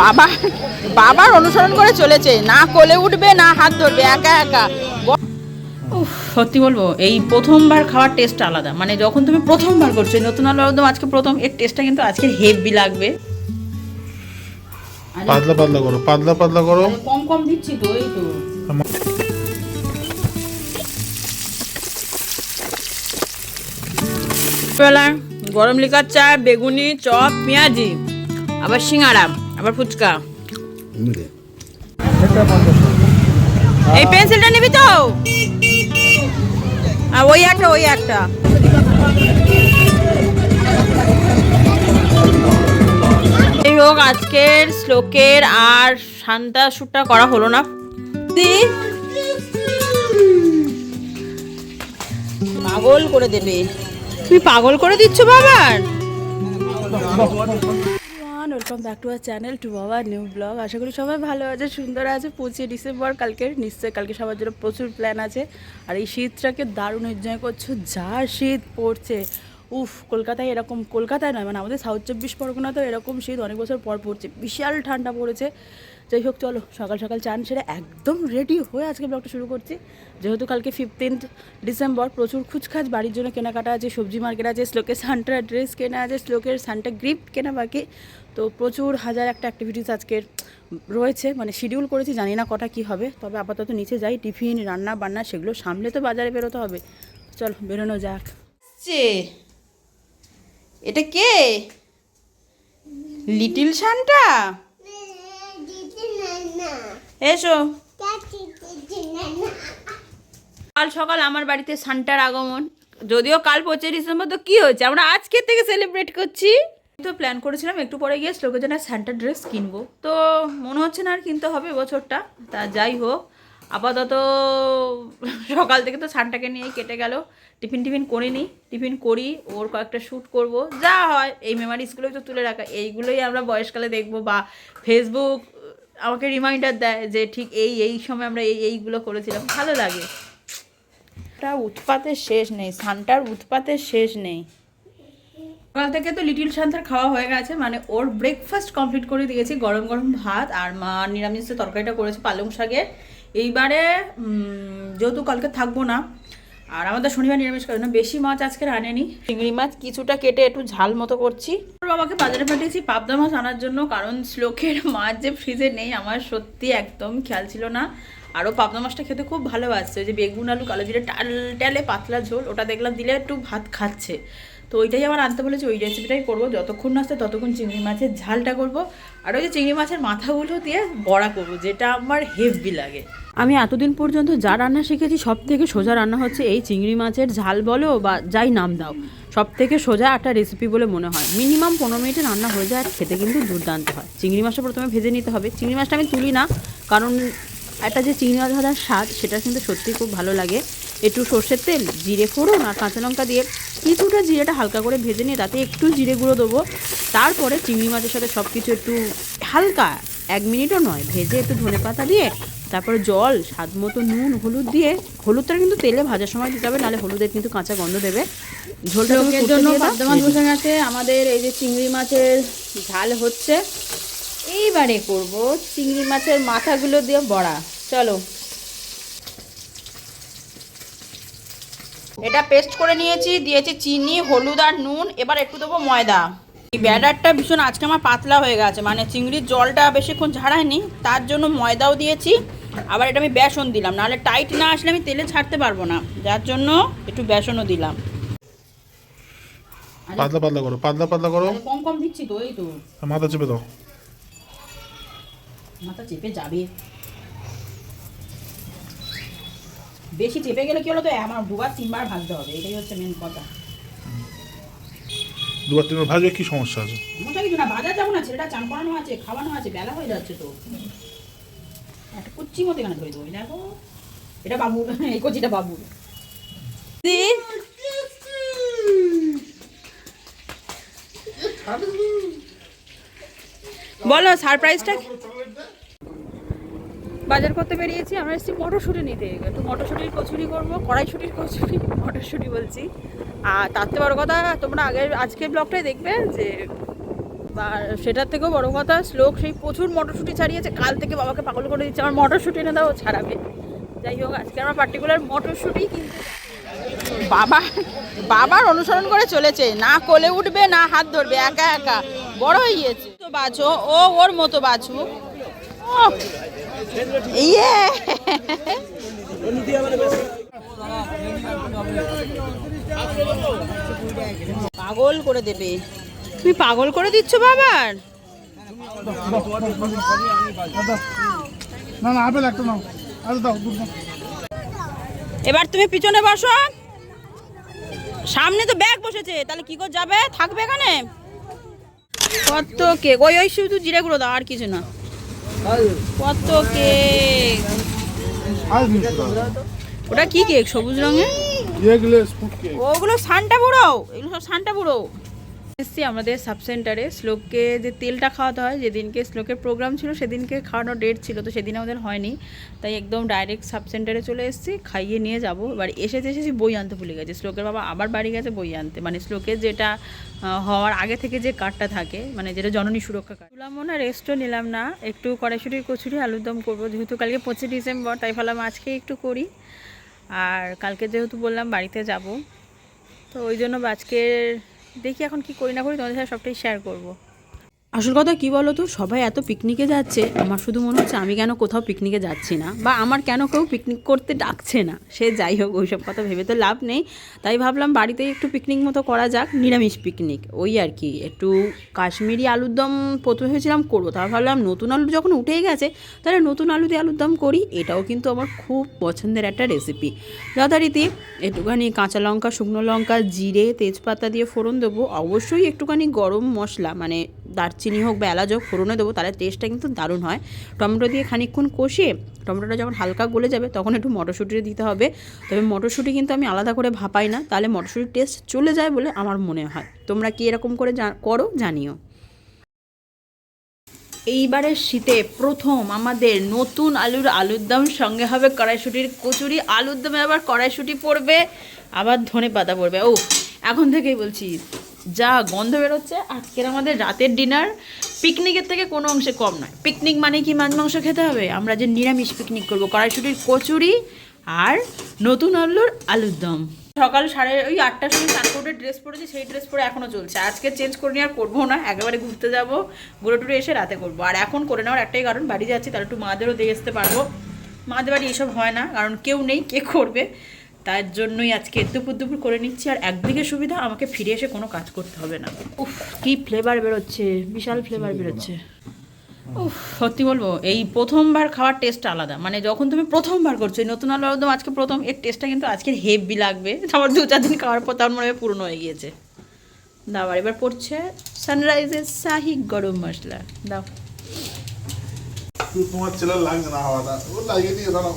বাবা বাবার অনুসরণ করে চলেছে। না কোলে উঠবে না হাত ধরবে একা একা। উফ, সত্যি বলব এই প্রথমবার খাওয়ার টেস্ট আলাদা। মানে যখন তুমি প্রথমবার করছ নতুন আলু একদম আজকে প্রথম এর টেস্টটা কিন্তু আজকে হেভি লাগবে। পাতলা পাতলা করো পাতলা পাতলা করো। কম কম দিচ্ছি তো এই তো। গরম লিকার চা বেগুনি চপ পেঁয়াজি আবার সিঙ্গাড়া। আবার ফুচকা। এই পেন্সিলটা নিবি তো? আর ওই একটা ওই একটা। এই হোক আজকের শ্লোকের আর শান্তা শ্যুটটা করা হলো না। পাগল করে দেবে। তুমি পাগল করে দিচ্ছ বাবার? Welcome back to our channel to বাবা নিউ ব্লগ আশা করি সবাই ভালো আছে, সুন্দর আছে। পঁচিশে ডিসেম্বর, কালকে, নিশ্চয়ই কালকে সবার জন্য প্রচুর প্ল্যান আছে। আর এই শীতটাকে দারুণ এনজয় করছ, যা শীত পড়ছে। উফ, কলকাতায় এরকম, কলকাতায় নয় মানে আমাদের সাউথ চব্বিশ পরগনাতেও এরকম শীত অনেক বছর পর পড়ছে। বিশাল ঠান্ডা পড়েছে। যাই হোক, চলো, সকাল সকাল চান সেরে একদম রেডি হয়ে আজকে ব্লগটা শুরু করছি। যেহেতু কালকে ফিফটিন্থ ডিসেম্বর প্রচুর খুচখাচ, বাড়ির জন্য কেনাকাটা আছে, সবজি মার্কেট আছে, শ্লোকের সান্টার ড্রেস কেনা আছে, শ্লোকের সান্টা গিফট কেনা বাকি। তো প্রচুর হাজার একটা অ্যাক্টিভিটিস আজকের রয়েছে মানে শিডিউল করেছি, জানি না কটা কি হবে। তবে আপাতত নিচে যাই, টিফিন, রান্না বান্না সেগুলো সামলে তো বাজারে বেরোতে হবে। চলো, বেরোনো যাক। যে এটা কে? লিটিল শান্টা এসো। কাল সকাল আমার বাড়িতে সান্টার আগমন। যদিও কাল পঁচিশে ডিসেম্বর, তো কি হয়েছে? আমরা আজকে থেকে সেলিব্রেট করছি। তো প্ল্যান করেছিলাম একটু পরে গিয়ে শ্লোকের জন্য সান্টার ড্রেস কিনবো। তো মনে হচ্ছে না আর কিনতে হবে বছরটা। তা যাই হোক, আপাতত সকাল থেকে তো সানটাকে নিয়েই কেটে গেল। টিফিন টিফিন করিনি টিফিন করি, ওর কয়েকটা শ্যুট করব। যা হয়, এই মেমারিসগুলোই তো তুলে রাখা। এইগুলোই আমরা বয়সকালে দেখব বা ফেসবুক আমাকে রিমাইন্ডার দেয় যে ঠিক এই এই সময় আমরা এই এইগুলো করেছিলাম। ভালো লাগে। উৎপাতের শেষ নেই সানটার উৎপাতের শেষ নেই। সকাল থেকে তো লিটিল শান্তার খাওয়া হয়ে গেছে মানে ওর ব্রেকফাস্ট কমপ্লিট করে দিয়েছি গরম গরম ভাত আর মা নিরামিষ তরকারিটা করেছে পালং শাকের। এইবারে যেহেতু কালকে থাকব না আর আমাদের শনিবার নিরামিষ করে না বেশি মাছ আজকে আনেনি চিংড়ি মাছ কিছুটা কেটে একটু ঝাল মতো করছি। ওর বাবাকে বাজারে পাঠিয়েছি পাবদা মাছ আনার জন্য কারণ শ্লোকের মাছ যে ফ্রিজে নেই আমার সত্যি একদম খেয়াল ছিল না। আরও পাবদা মাছটা খেতে খুব ভালোবাসছে যে বেগুন আলু কালো জিরে টাল টালে পাতলা ঝোল ওটা দেখলাম দিলে একটু ভাত খাচ্ছে। তো ওইটাই আমার আনতে বলেছি, ওই রেসিপিটাই করব। যতক্ষণ না আসছে ততক্ষণ চিংড়ি মাছের ঝালটা করব। আর ওই যে চিংড়ি মাছের মাথাগুলো দিয়ে বড়া করব, যেটা আমার হেভি লাগে। আমি এতদিন পর্যন্ত যা রান্না শিখেছি সব থেকে সোজা রান্না হচ্ছে এই চিংড়ি মাছের ঝাল বলো বা যাই নাম দাও। সব থেকে সোজা একটা রেসিপি বলে মনে হয়। মিনিমাম পনেরো মিনিটে রান্না হয়ে যায়, আর খেতে কিন্তু দুর্দান্ত হয়। চিংড়ি মাছটা প্রথমে ভেজে নিতে হবে। চিংড়ি মাছটা আমি তুলি না, কারণ একটা যে চিংড়ি মাছ ভাজার স্বাদ, সেটা কিন্তু সত্যি খুব ভালো লাগে। একটু সর্ষের তেল জিরে ফোড়ন আর কাঁচা লঙ্কা দিয়ে কিছুটা জিরেটা হালকা করে ভেজে নিয়ে তাতে একটু জিরে গুঁড়ো দেবো। তারপরে চিংড়ি মাছের সাথে সব কিছু একটু হালকা এক মিনিটও নয় ভেজে একটু ধনে পাতা দিয়ে তারপরে জল স্বাদ মতো নুন হলুদ দিয়ে হলুদটা কিন্তু তেলে ভাজার সময় দিতে হবে নাহলে হলুদের কিন্তু কাঁচা গন্ধ দেবে। তুমি জন্য মাছ বসে গেছে আমাদের এই যে চিংড়ি মাছের ঝাল হচ্ছে। এইবারে করব চিংড়ি মাছের মাথাগুলো দিয়ে বড়া। চলো। এটা পেস্ট করে নিয়েছি দিয়েছি চিনি হলুদ আর নুন এবার একটু দেবো ময়দা। এই ব্যাটারটা ভীষণ আজকে আমার পাতলা হয়ে গেছে মানে চিংড়ির জলটা বেশিক্ষণ ঝাড়ায়নি তার জন্য ময়দাও দিয়েছি আবার এটা আমি বেসন দিলাম নাহলে টাইট না আসলে আমি তেলে ছাড়তে পারব না যার জন্য একটু বেসনও দিলাম। পাতলা পাতলা করো পাতলা পাতলা করো। কম কম দিচ্ছি তো এই তো। মাথা চেপে দাও। মাথা চেপে যাবে। বেশি চেপে গেলে কি হলো তো আমার দুবার তিনবার ভাজতে হবে এটাই হচ্ছে মেন কথা। দুবার তিনবার ভাজবে কি সমস্যা আছে? মোটা কিছু না বাজার যাব না ছেলেটা চান করানো আছে খাওয়ানো আছে বেলা হয়ে যাচ্ছে তো। একটা কুচ্ছি মতো এখানে ধরে দেবো দেখো। এটা বাবু এই কচিটা বাবু। বলো সারপ্রাইজটা বাজার করতে বেরিয়েছি, আমরা এসেছি মটরশুঁটি নিতে। একটু মটরশুঁটির কচুরি করব, কড়াইশুঁটির কচুরি, মটরশুঁটি বলছি। আর তার থেকে বড় কথা, তোমরা আগের, আজকের ব্লগটাই দেখবে যে আর সেটার থেকেও বড় কথা, শ্লোক সেই প্রচুর মটরশুঁটি ছাড়িয়েছে, কাল থেকে বাবাকে পাগল করে দিচ্ছে, আমার মটরশুঁটি এনে দাও ছাড়াবে। যাই হোক, আজকে আমরা পার্টিকুলার মটরশুঁটি কিন্তু বাবা, বাবার অনুসরণ করে চলেছে। না কোলে উঠবে, না হাত ধরবে, একা একা। বড় হয়ে গিয়েছে। তো বাঁচো ও ওর মতো বাঁচুক ও ইয়ে পাগল করে দেবে। তুমি পাগল করে দিচ্ছ বাবার? না না আপেল একটা নাও। আরে দাও দাও। এবার তুমি পিছনে বসো। সামনে তো ব্যাগ বসেছে তাহলে কি করে যাবে? থাকবে এখানে? কত কেক? ওই ওই শুধু জিরে গুঁড়ো দাও আর কিছু না। কত কেক? ওটা কি কেক? সবুজ রঙের? ওগুলো সানটা বুড়ো এগুলো সব সানটা বুড়ো এসছি আমাদের সাব সেন্টারে শ্লোককে যে তেলটা খাওয়াতে হয়, যেদিনকে শ্লোকের প্রোগ্রাম ছিল, সেদিনকে খাওয়ানোর ডেট ছিল, তো সেদিন আমাদের হয়নি। তাই একদম ডাইরেক্ট সাব সেন্টারে চলে এসেছি, খাইয়ে নিয়ে যাব। এবার এসেতে এসেছি বই আনতে ভুলে গেছে। শ্লোকের বাবা আবার বাড়ি গেছে বই আনতে। মানে শ্লোকের যেটা হওয়ার আগে থেকে যে কার্ডটা থাকে মানে যেটা জননী সুরক্ষা কার্ড তুলাম না রেস্টও নিলাম না। একটু কড়াইশুটির কচুরি, আলুর দম করব। যেহেতু কালকে পঁচিশে ডিসেম্বর, তাই ভাবলাম আজকে একটু করি। আর কালকে যেহেতু বললাম বাড়িতে যাব। তো ওই জন্য আজকের দেখি এখন কি করি না করি তোমাদের সাথে সবটাই শেয়ার করব। আসল কথা কি বলো তো? সবাই এত পিকনিকে যাচ্ছে, আমার শুধু মনে হচ্ছে আমি কেন কোথাও পিকনিকে যাচ্ছি না? বা আমার কেন কেউ পিকনিক করতে ডাকছে না? সে যাই হোক, ওইসব কথা ভেবে তো লাভ নেই। তাই ভাবলাম বাড়িতেই একটু পিকনিক মতো করা যাক, নিরামিষ পিকনিক। ওই আর কি, একটু কাশ্মীরি আলুর দম প্রথমে ভেবেছিলাম করব, তারপর ভাবলাম নতুন আলু যখন উঠেই গেছে, তাহলে নতুন আলু দিয়ে আলুর দম করি। এটাও কিন্তু আমার খুব পছন্দের একটা রেসিপি যথারীতি একটুখানি কাঁচা লঙ্কা, শুকনো লঙ্কা, জিরে, তেজপাতা দিয়ে ফোড়ন দেবো। অবশ্যই একটুখানি গরম মশলা মানে দারচিনি হোক বা এলাচ হোক ফোড়নে দেবো, তাহলে টেস্টটা কিন্তু দারুণ হয়। টমেটো দিয়ে খানিকক্ষণ কষিয়ে, টমেটোটা যখন হালকা গলে যাবে, তখন একটু মটরশুঁটি দিতে হবে। তবে মটরশুঁটি কিন্তু আমি আলাদা করে ভাপাই না, তাহলে মটরশুঁটির টেস্ট চলে যায় বলে আমার মনে হয়। তোমরা কি এরকম করে করো, জানিও। এইবারের শীতে প্রথম আমাদের নতুন আলুর আলুর দম সঙ্গে হবে কড়াইশুটির কচুরি। আলুর দমে আবার কড়াইশুটি পড়বে, আবার ধনে পাতা পড়বে। ও, এখন থেকেই বলছি যা গন্ধ বেরোচ্ছে, আজকের আমাদের রাতের ডিনার পিকনিকের থেকে কোনো অংশে কম নয়। পিকনিক মানে কি? মাছ, মাংস খেতে হবে? আমরা যে নিরামিষ পিকনিক করব, কড়াইশুটির কচুরি আর নতুন আলুর আলুর দম। সকাল সাড়ে ওই আটটার সময় চান করে ড্রেস পরেছি, সেই ড্রেস পরে এখনও চলছে। আজকে চেঞ্জ করে নিয়ে আর করব না, একেবারে ঘুরতে যাব। ঘুরে টুরে এসে রাতে করব। আর এখন করে নেওয়ার একটাই কারণ, বাড়ি যাচ্ছি, তাহলে একটু মাদেরও দিয়ে আসতে পারব। মাদের বাড়ি এসব হয় না, কারণ কেউ নেই, কে করবে? তার জন্যই আজকে দুপুর দুপুর করে নিচ্ছি, আর একদিকে সুবিধা, আমাকে ফিরে এসে কোনো কাজ করতে হবে না। উফ, কি ফ্লেভার বেরোচ্ছে, বিশাল ফ্লেভার বেরোচ্ছে। উফ, সত্যি বলব, এই প্রথমবার খাওয়ার টেস্ট আলাদা। মানে যখন তুমি প্রথমবার করছ নতুন আলু একদম আজকে প্রথম, এর টেস্টটা কিন্তু আজকের হেভি লাগবে। আমার দু চার দিন খাওয়ার পর তার মনে হয় পুরনো হয়ে গিয়েছে। দাও, আর এবার পড়ছে সানরাইজের শাহি গরম মশলা। দাও। তোমার ছেলের লাগবে না হাওয়াটা ও লাগিয়ে দিয়ে দাঁড়াও।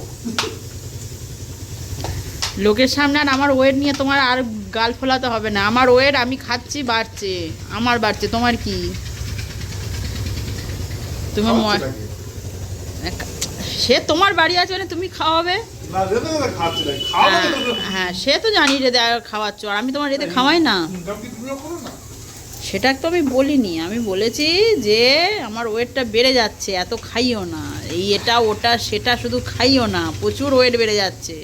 লোকের সামনে আর আমার ওয়েট নিয়ে তোমার আর গাল ফোলাতে হবে না। আমার ওয়েট আমি খাচ্ছি বাড়ছে। আমার বাড়ছে তোমার কি? তুমি সে তোমার বাড়ি আছে মানে তুমি খাওয়াবে? হ্যাঁ, হ্যাঁ সে তো জানি রেদে আর খাওয়াচ্ছ আর আমি তোমার রেদে খাওয়াই না। সেটা তো আমি বলিনি। আমি বলেছি যে আমার ওয়েটটা বেড়ে যাচ্ছে এত খাইও না। এই এটা ওটা সেটা শুধু খাইও না প্রচুর ওয়েট বেড়ে যাচ্ছে।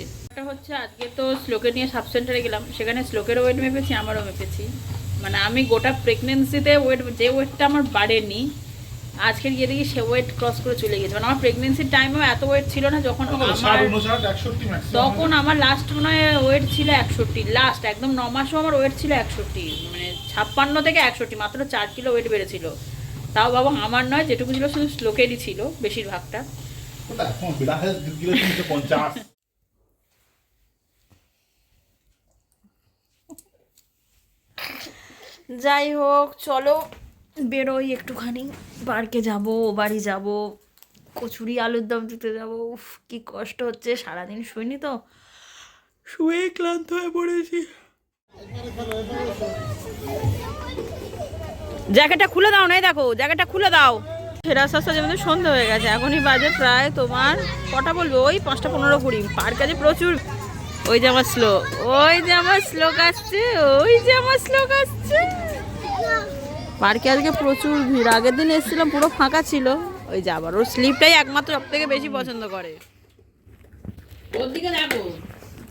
হচ্ছে আজকে তো শ্লোকে নিয়ে সাব সেন্টারে গেলাম সেখানে শ্লোকেরও ওয়েট মেপেছি আমারও মেপেছি। মানে আমি গোটা প্রেগনেন্সিতে ওয়েট যে ওয়েটটা আমার বাড়েনি আজকে গিয়ে দেখি সে ওয়েট ক্রস করে চলে গেছে মানে আমার প্রেগনেন্সির টাইমেও এত ওয়েট ছিল না যখন তখন আমার লাস্ট মনে হয় ওয়েট ছিল একষট্টি লাস্ট একদম ন মাসও আমার ওয়েট ছিল একষট্টি মানে ছাপ্পান্ন থেকে একষট্টি মাত্র চার কিলো ওয়েট বেড়েছিল। তাও বাবা আমার নয় যেটুকু ছিল শুধু শ্লোকেরই ছিল বেশিরভাগটা ওটা এখন বিরাট কিলো তিনশো পঞ্চাশ যাই হোক, চলো। বেরোই একটুখানি। পার্কে যাব বাড়ি যাব। কচুরি, আলুর দম দিতে যাব। উফ, কি কষ্ট হচ্ছে, সারাদিন শুইনি তো। শুয়ে ক্লান্ত হয়ে পড়েছি। জ্যাকেটটা খুলে দাও, নাই দেখো, জ্যাকেটটা খুলে দাও। ফেরার সাথে যেমন সন্ধে হয়ে গেছে। এখনই বাজে প্রায় তোমার, কটা বলব? ওই পাঁচটা পনেরো কুড়ি। পার্কে যে প্রচুর ওই যে আমার শ্লোক ওই যে আমার শ্লোক আসছে ওই যে আমার শ্লোক আসছে পার্কে আজকে প্রচুর ভিড়। আগের দিন এসেছিলাম পুরো ফাঁকা ছিল। ওই যে আবার ওর স্লিপটাই একমাত্র সব থেকে বেশি পছন্দ করে। ওর দিকে দেখো।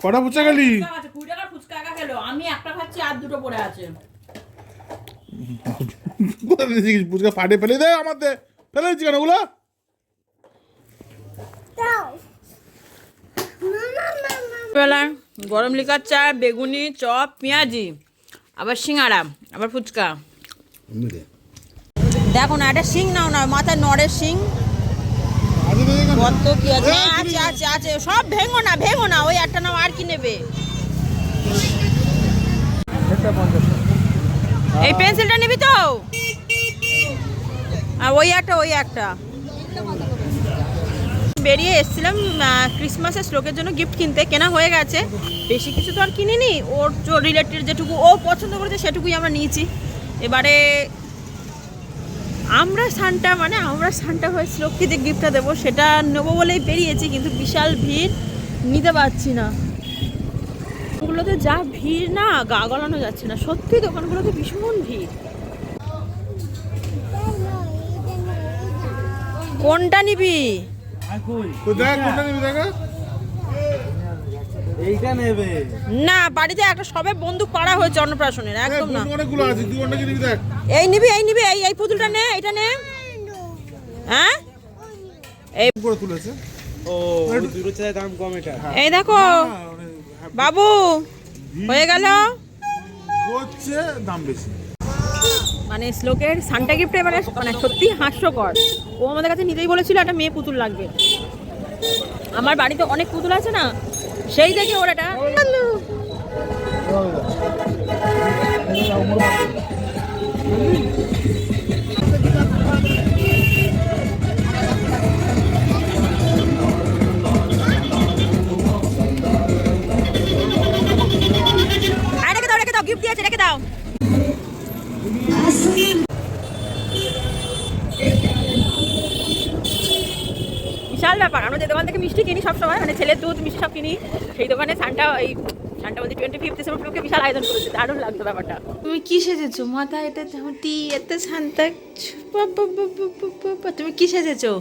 কটা গেলি ফুচকা আছে, কুড়ি টাকার ফুচকা একা খেলো। আমি একটা খাচ্ছি আর দুটো পড়ে আছে। কোথায় দিয়েছিস পুচকা পাটে ফেলে দে আমাদের ফেলে দিচ্ছি কেন ওগুলো? বেলা গরম লিকার চা বেগুনি চপ পেঁয়াজি আবার সিঙ্গারা আবার ফুচকা। দেখো না এটা শিং নাও না মাথায় নড়ের শিং। কত কি আছে? আছে আছে আছে সব ভেঙো না ভেঙো না ওই একটা নাও আর কি নেবে? এই পেন্সিলটা নিবি তো? আর ওই একটা ওই একটা। বেরিয়ে এসেছিলাম ক্রিসমাসের শ্লোকের জন্য গিফট কিনতে। কেনা হয়ে গেছে। বেশি কিছু তো আর কিনিনি। ওর রিলেটেড যেটুকু ও পছন্দ করেছে, সেটুকুই আমরা নিয়েছি। এবারে আমরা সানটা মানে আমরা সানটা হয়ে শ্লোককে যে গিফটটা দেবো, সেটা নেব বলেই বেরিয়েছি, কিন্তু বিশাল ভিড় নিতে পারছি না। ওগুলোতে যা ভিড় না, গা গলানো যাচ্ছে না। সত্যি দোকানগুলোতে ভীষণ ভিড়। কোনটা নিবি? না বাড়িতে একটা সবে বন্দুক পাড়া হয়েছে অন্নপ্রাশনের একদম না। এই নিবি এই নিবি এই এই পুতুলটা নে এটা নে। হ্যাঁ? এই করে তুলেছে? ও দাম কম এটা। এই দেখো বাবু হয়ে গেল। হচ্ছে দাম বেশি। মানে শ্লোকের সানটা গিফট এবারে মানে সত্যি হাস্যকর। ও আমাদের কাছে নিজেই বলেছিল একটা মেয়ে পুতুল লাগবে। আমার বাড়িতে অনেক পুতুল আছে না, সেই দেখে ওর এটা থেকে মিষ্টি কিনি সবসময় মানে ছেলের দুধ মিষ্টি সব কিনি। সেই দোকানে সানটা এই সানটা বলতে টোয়েন্টি ফিফথ ডিসেম্বরকে বিশাল আয়োজন করেছে দারুণ লাগতো ব্যাপারটা। তুমি কি সেজেছো? মাথা এটা ঝুঁটি এত বাবা। তুমি কি সেজেছো?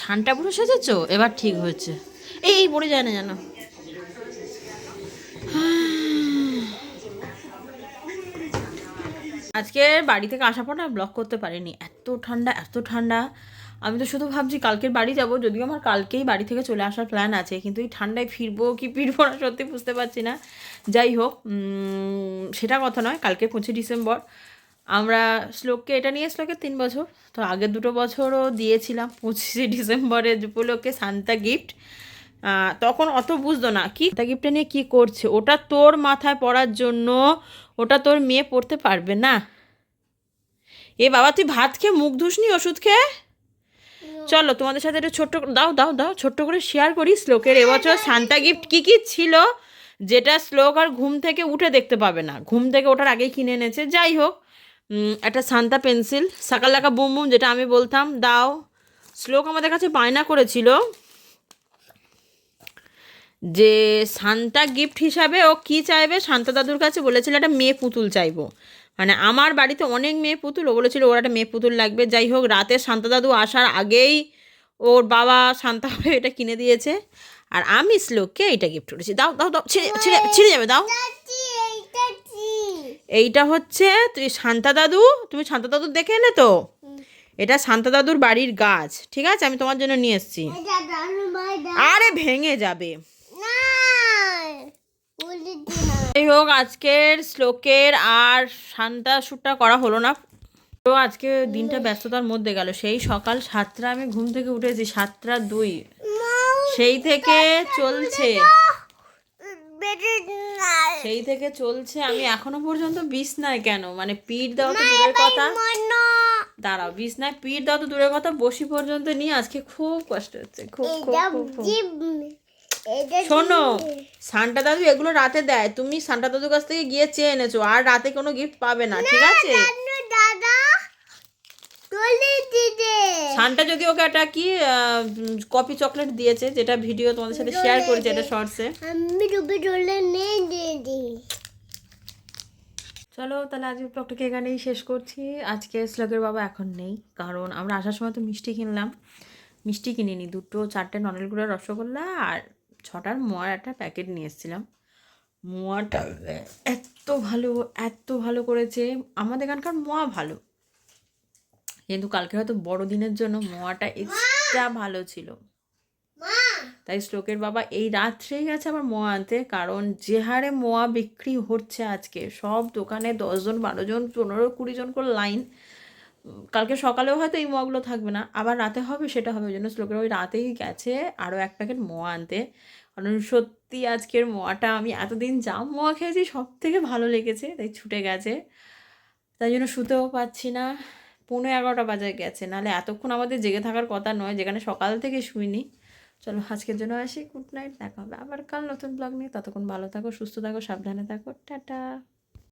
শানটা পুরো সেজেছো? এবার ঠিক হয়েছে। এই এই পড়ে যায় না জানো আজকে বাড়ি থেকে আসার পর না ব্লক করতে পারিনি। এত ঠান্ডা এত ঠান্ডা। আমি তো শুধু ভাবছি কালকের বাড়ি যাব, যদিও আমার কালকেই বাড়ি থেকে চলে আসার প্ল্যান আছে, কিন্তু এই ঠান্ডায় ফিরবো কি ফিরবো না সত্যি বুঝতে পারছি না। যাই হোক সেটা কথা নয়, কালকে পঁচিশে ডিসেম্বর। আমরা শ্লোককে, এটা নিয়ে শ্লোকের তিন বছর, তো আগের দুটো বছরও দিয়েছিলাম পঁচিশে ডিসেম্বরের উপলক্ষে সান্তা গিফট তখন অত বুঝতো না, কি সান্তা গিফটটা নিয়ে কী করছে? ওটা তোর মাথায় পড়ার জন্য, ওটা তোর মেয়ে পড়তে পারবে না। এ বাবা, তুই ভাত খেয়ে মুখ ধুসনি ওষুধ খেয়ে? চলো, তোমাদের সাথে একটু ছোট্ট দাও দাও দাও, ছোট্ট করে শেয়ার করি শ্লোকের। এবছর সান্তা গিফট কী কী ছিল, যেটা শ্লোক আর ঘুম থেকে উঠে দেখতে পাবে না। ঘুম থেকে ওঠার আগেই কিনে এনেছে। যাই হোক একটা সান্তা পেন্সিল সাকাল সাকালাকা বুম বুম, যেটা আমি বলতাম, দাও। শ্লোক আমাদের কাছে বায়না করেছিল যে সান্তা গিফট হিসাবে ও কি চাইবে? শান্তা দাদুর কাছে বলেছিল, একটা মেয়ে পুতুল চাইব। মানে আমার বাড়িতে অনেক মেয়ে পুতুল ও বলেছিল ওর একটা মেয়ে পুতুল লাগবে। যাই হোক রাতে শান্তা দাদু আসার আগেই ওর বাবা শান্তা হয়ে এটা কিনে দিয়েছে। আর আমি শ্লোককে এইটা গিফট করেছি। দাও দাও দাও ছিঁড়ে ছিঁড়ে ছিঁড়ে যাবে দাও। এইটা হচ্ছে তুই শান্তা দাদু তুমি শান্তা দাদু দেখে এলে তো? এটা শান্তা দাদুর বাড়ির গাছ ঠিক আছে? আমি তোমার জন্য নিয়ে এসেছি। আরে ভেঙে যাবে। যাই হোক, আজকের শ্লোকের আর শান্তা শ্যুটটা করা হলো না। তো আজকে দিনটা ব্যস্ততার মধ্যে গেল। সেই সকাল সাতটা আমি ঘুম থেকে উঠেছি, সাতটা দুই। সেই থেকে চলছে। সেই থেকে চলছে। আমি এখনও পর্যন্ত বিছনায় কেন? মানে পিঠ দেওয়া তো দূরের কথা। দাঁড়াও, বিছনায় পিঠ দেওয়া তো দূরের কথা। বসি পর্যন্ত নিয়ে আজকে খুব কষ্ট হচ্ছে। খুব খুব খুব। শোনো সান্টা দাদু এগুলো রাতে দেয়। তুমি সান্টা দাদুর কাছ থেকে গিয়ে চেয়ে এনেছো আর রাতে কোনো গিফট পাবে না ঠিক আছে? সান্টা যদি ওকে একটা কি কপি চকলেট দিয়েছে যেটা ভিডিও তোমাদের সাথে শেয়ার করেছে এটা শর্টসে আমি ডুবে ডলে নেই দিদি। চলো তাহলে আজকে ব্লগটাকে এখানেই শেষ করছি। আজকে শ্লোকের বাবা এখন নেই কারণ আমরা আসার সময় তো মিষ্টি কিনলাম। মিষ্টি কিনিনি দুটো চারটে ননেলগুলো রসগোল্লা আর ছটার মোয়ার একটা প্যাকেট নিয়ে এসেছিলাম। মোয়াটা এত ভালো এত ভালো করেছে। আমাদের এখানকার মোয়া ভালো। কিন্তু কালকে হয়তো বড়দিনের জন্য মোয়াটা এক্সট্রা ভালো ছিল। তাই শ্লোকের বাবা এই রাত্রেই গেছে আবার মোয়া আনতে কারণ যে হারে মোয়া বিক্রি হচ্ছে আজকে সব দোকানে দশজন বারো জন পনেরো কুড়ি জন করে লাইন কালকে সকালেও হয়তো এই মোয়াগুলো থাকবে না, আবার রাতে হবে, সেটা হবে ওই জন্য শ্লোকের ওই রাতেই গেছে আরও এক প্যাকেট মোয়া আনতে। কারণ সত্যি আজকের মোয়াটা আমি এতদিন যা মোয়া খেয়েছি সব থেকে ভালো লেগেছে, তাই ছুটে গেছে। তাই জন্য শুতেও পাচ্ছি না পনেরো এগারোটা বাজে গেছে, নাহলে এতক্ষণ আমাদের জেগে থাকার কথা নয়, যেখানে সকাল থেকে শুইনি। চলো আজকের জন্য আসি গুড নাইট দেখা হবে আবার কাল নতুন ব্লগ নিয়ে, ততক্ষণ ভালো থাকো, সুস্থ থাকো, সাবধানে থাকো, টাটা।